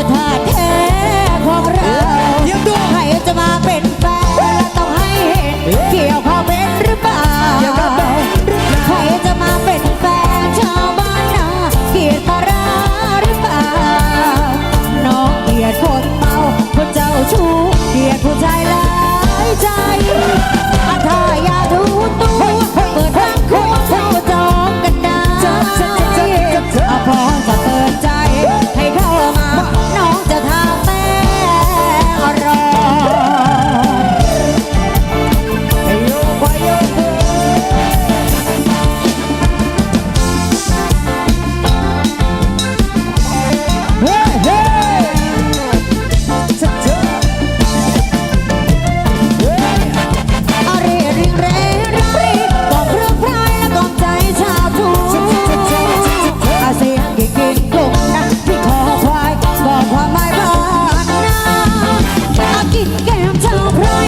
ก็ทาแท้ของเราใครจะมาเป็นแฟนต้องให้เห็นเกี่ยวข้าวเป็นหรือเปล่าใครจะมาเป็นแฟนชาวบ้านนาเกียรติปราหรือเปล่าน้องเกียรติคนเมาคนเจ้าชู้เกียรติผู้ชายละ